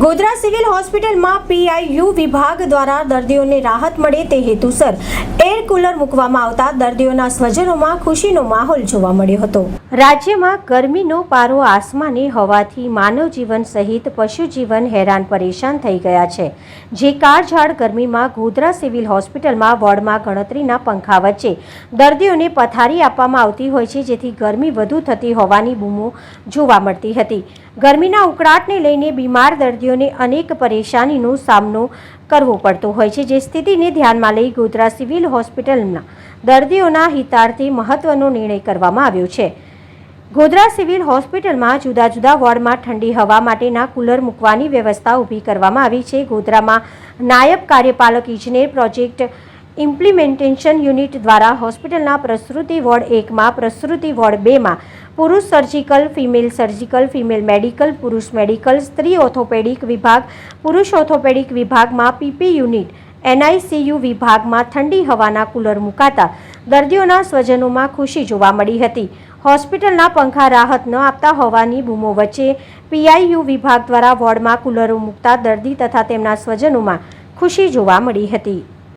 Godhra civil હોસ્પિટલમાં PIU વિભાગ દ્વારા દર્દીઓને રાહત મળે તે હેતુસર એર કુલર મૂકવામાં આવતા દર્દીઓના સ્વજનોમાં ખુશીનો માહોલ જોવા મળ્યો હતો. રાજ્યમાં ગરમીનો પારો આસમાને હોવાથી માનવજીવન સહિત પશુજીવન હેરાન પરેશાન થઈ ગયા છે. જે કાળઝાળ ગરમીમાં ગોધરા સિવિલ હોસ્પિટલમાં વોર્ડમાં ગણતરીના પંખા વચ્ચે દર્દીઓને પથારી આપવામાં આવતી હોય છે, જેથી ગરમી વધુ થતી હોવાની બૂમો જોવા મળતી હતી. ગરમીના ઉકળાટને લઈને બીમાર દર્દીઓને અનેક પરેશાનીનો સામનો કરવો પડતો હોય છે, જે સ્થિતિને ધ્યાનમાં લઈ ગોધરા સિવિલ હોસ્પિટલના દર્દીઓના હિતાર્થે મહત્વનો નિર્ણય કરવામાં આવ્યો છે. ગોધરા સિવિલ હોસ્પિટલમાં જુદા જુદા વોર્ડમાં ઠંડી હવા માટેના કુલર મૂકવાની વ્યવસ્થા ઊભી કરવામાં આવી છે. ગોધરામાં નાયબ કાર્યપાલક ઇજનેર પ્રોજેક્ટ ઇમ્પ્લિમેન્ટેશન યુનિટ દ્વારા હોસ્પિટલના પ્રસૂતિ વોર્ડ એકમાં પ્રસૂતિ વોર્ડ બેમાં પુરુષ surgical female surgical female medical પુરુષ મેડિકલ સ્ત્રી ઓર્થોપેડિક વિભાગ, પુરુષ ઓર્થોપેડિક વિભાગમાં પીપી યુનિટ એનઆઈસીયુ વિભાગમાં ઠંડી હવાના કુલર મુકાતા દર્દીઓના સ્વજનોમાં ખુશી જોવા મળી હતી. હોસ્પિટલના પંખા રાહત ન આપતા હોવાની બૂમો વચ્ચે પીઆઈયુ વિભાગ દ્વારા વોર્ડમાં કુલરો મૂકતા દર્દી તથા તેમના સ્વજનોમાં ખુશી જોવા મળી હતી.